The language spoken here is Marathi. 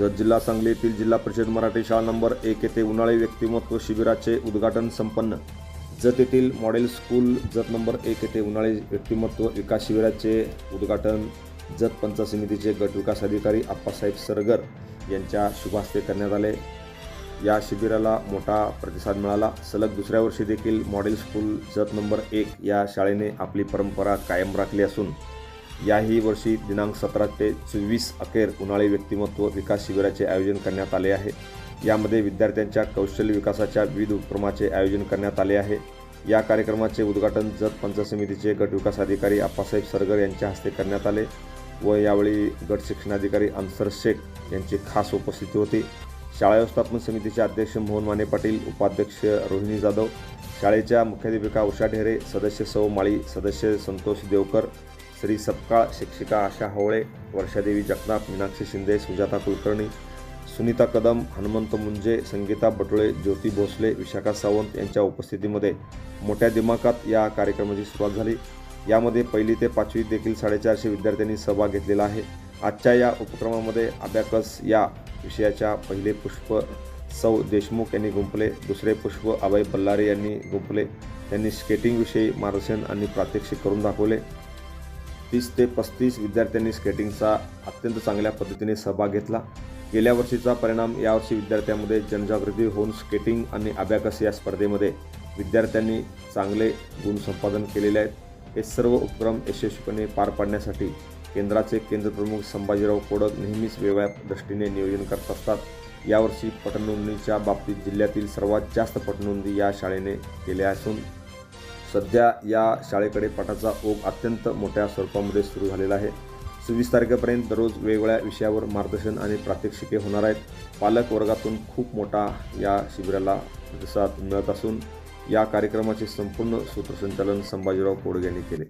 जत जिल्हा सांगली येथील जिल्हा परिषद मराठी शाळा नंबर एक येथे उन्हाळी व्यक्तिमत्व शिबिराचे उद्घाटन संपन्न. जत येथील मॉडेल स्कूल जत नंबर एक येथे उन्हाळी व्यक्तिमत्व विकास शिबिराचे उद्घाटन. जत पंचायत समितीचे गट विकास अधिकारी आप्पासाहेब सरगर यांच्या शुभास्ते करण्यात आले. या शिबिराला मोठा प्रतिसाद मिळाला. सलग दुसऱ्या वर्षी देखील मॉडेल स्कूल जत नंबर एक या शाळेने आपली परंपरा कायम राखली असून याही वर्षी दिनांक सतरा ते चोवीस अखेर उन्हाळी व्यक्तिमत्व विकास शिबिराचे आयोजन करण्यात आले आहे. यामध्ये विद्यार्थ्यांच्या कौशल्य विकासाच्या विविध उपक्रमाचे आयोजन करण्यात आले आहे. या कार्यक्रमाचे उद्घाटन जत पंचायत समितीचे गटविकास अधिकारी आप्पासाहेब सरगर यांच्या हस्ते करण्यात आले व यावेळी गट शिक्षणाधिकारी अन्सर शेख यांची खास उपस्थिती होती. शाळा व्यवस्थापन समितीचे अध्यक्ष मोहन माने पाटील उपाध्यक्ष रोहिणी जाधव शाळेच्या मुख्याध्यापिका उषा ढेरे सदस्य सौ माळी सदस्य संतोष देवकर श्री सपकाळ शिक्षिका आशा हवळे वर्षादेवी जगताप मीनाक्षी शिंदे सुजाता कुलकर्णी सुनीता कदम हनुमंत मुंजे संगीता बटुळे ज्योती भोसले विशाखा सावंत यांच्या उपस्थितीमध्ये मोठ्या दिमाखात या कार्यक्रमाची सुरुवात झाली. यामध्ये पहिली ते पाचवी देखील साडेचारशे विद्यार्थ्यांनी सहभाग घेतलेला आहे. आजच्या या उपक्रमामध्ये अभ्याकस या विषयाच्या पहिले पुष्प सौ देशमुख यांनी गुंफले दुसरे पुष्प अभय बल्लारे यांनी गुंफले त्यांनी स्केटिंगविषयी मार्गदर्शन आणि प्रात्यक्षिक करून दाखवले. तीस ते पस्तीस विद्यार्थ्यांनी स्केटिंगचा अत्यंत चांगल्या पद्धतीने सहभाग घेतला. गेल्या वर्षीचा परिणाम यावर्षी विद्यार्थ्यांमध्ये जनजागृती होऊन स्केटिंग आणि अभ्याकस या स्पर्धेमध्ये विद्यार्थ्यांनी चांगले गुण संपादन केलेले आहेत. हे सर्व उपक्रम यशस्वीपणे पार पाडण्यासाठी केंद्राचे केंद्रप्रमुख संभाजीराव कोडक नेहमीच वेगळ्या दृष्टीने नियोजन करत असतात. यावर्षी पटनोंदणीच्या बाबतीत जिल्ह्यातील सर्वात जास्त पटनोंदी या शाळेने केल्या असून सध्या या शाळेकडे पाठाचा ओघ अत्यंत मोठ्या स्वरूपामध्ये सुरू झालेला आहे. सव्वीस तारखेपर्यंत दररोज वेगवेगळ्या विषयावर मार्गदर्शन आणि प्रात्यक्षिके होणार आहेत. पालक वर्गातून खूप मोठा या शिबिराला प्रतिसाद मिळत असून या कार्यक्रमाचे संपूर्ण सूत्रसंचालन संभाजीराव कोडगे यांनी केले.